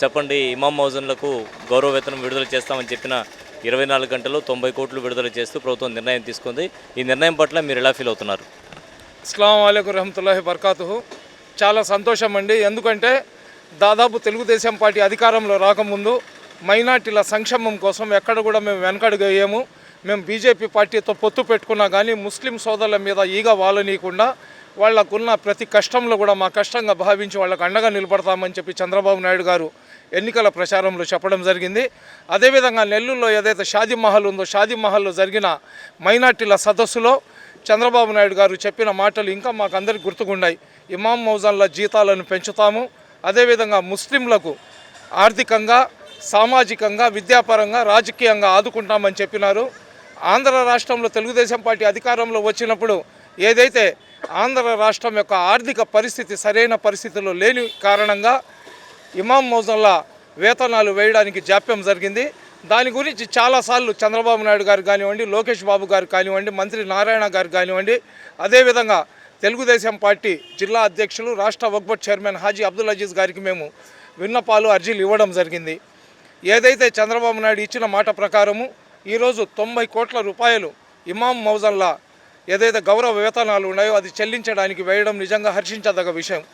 చెప్పండి ఇమాం మౌజన్లకు గౌరవ వేతనం విడుదల చేస్తామని చెప్పిన ఇరవై నాలుగు గంటలు తొంభై కోట్లు విడుదల చేస్తూ ప్రభుత్వం నిర్ణయం తీసుకుంది. ఈ నిర్ణయం పట్ల మీరు ఎలా ఫీల్ అవుతున్నారు? అస్సలం అయికు రహమతుల్లాహి బర్కాతుహు చాలా సంతోషం అండి. ఎందుకంటే దాదాపు తెలుగుదేశం పార్టీ అధికారంలో రాకముందు మైనార్టీల సంక్షేమం కోసం ఎక్కడ కూడా మేము వెనకడుగయ్యాము. మేము బీజేపీ పార్టీతో పొత్తు పెట్టుకున్నా కానీ ముస్లిం సోదరుల మీద ఈగ వాలనీయకుండా వాళ్ళకున్న ప్రతి కష్టంలో కూడా మా కష్టంగా భావించి వాళ్ళకు అండగా నిలబడతామని చెప్పి చంద్రబాబు నాయుడు గారు ఎన్నికల ప్రచారంలో చెప్పడం జరిగింది. అదేవిధంగా నెల్లూరులో ఏదైతే షాదీ మహల్ ఉందో షాదీ మహల్లో జరిగిన మైనార్టీల సదస్సులో చంద్రబాబు నాయుడు గారు చెప్పిన మాటలు ఇంకా మాకు అందరికి గుర్తుకున్నాయి ఇమాం మౌజాన్ల జీతాలను పెంచుతాము. అదేవిధంగా ముస్లింలకు ఆర్థికంగా సామాజికంగా విద్యాపరంగా రాజకీయంగా ఆదుకుంటామని చెప్పినారు. ఆంధ్ర రాష్ట్రంలో తెలుగుదేశం పార్టీ అధికారంలో వచ్చినప్పుడు ఏదైతే ఆంధ్ర రాష్ట్రం యొక్క ఆర్థిక పరిస్థితి సరైన పరిస్థితిలో లేని కారణంగా ఇమాం మౌజన్ల వేతనాలు వేయడానికి జాప్యం జరిగింది. దాని గురించి చాలాసార్లు చంద్రబాబు నాయుడు గారు కానివ్వండి లోకేష్ బాబు గారు కానివ్వండి మంత్రి నారాయణ గారు కానివ్వండి అదేవిధంగా తెలుగుదేశం పార్టీ జిల్లా అధ్యక్షులు రాష్ట్ర వక్బట్ చైర్మన్ హాజీ అబ్దుల్ అజీజ్ గారికి మేము విన్నపాలు అర్జీలు ఇవ్వడం జరిగింది. ఏదైతే చంద్రబాబు నాయుడు ఇచ్చిన మాట ప్రకారము ఈరోజు తొంభై కోట్ల రూపాయలు ఇమాం మౌజన్ల ఏదైతే గౌరవ వేతనాలు ఉన్నాయో అది చెల్లించడానికి వేయడం నిజంగా హర్షించదగ్గ విషయం.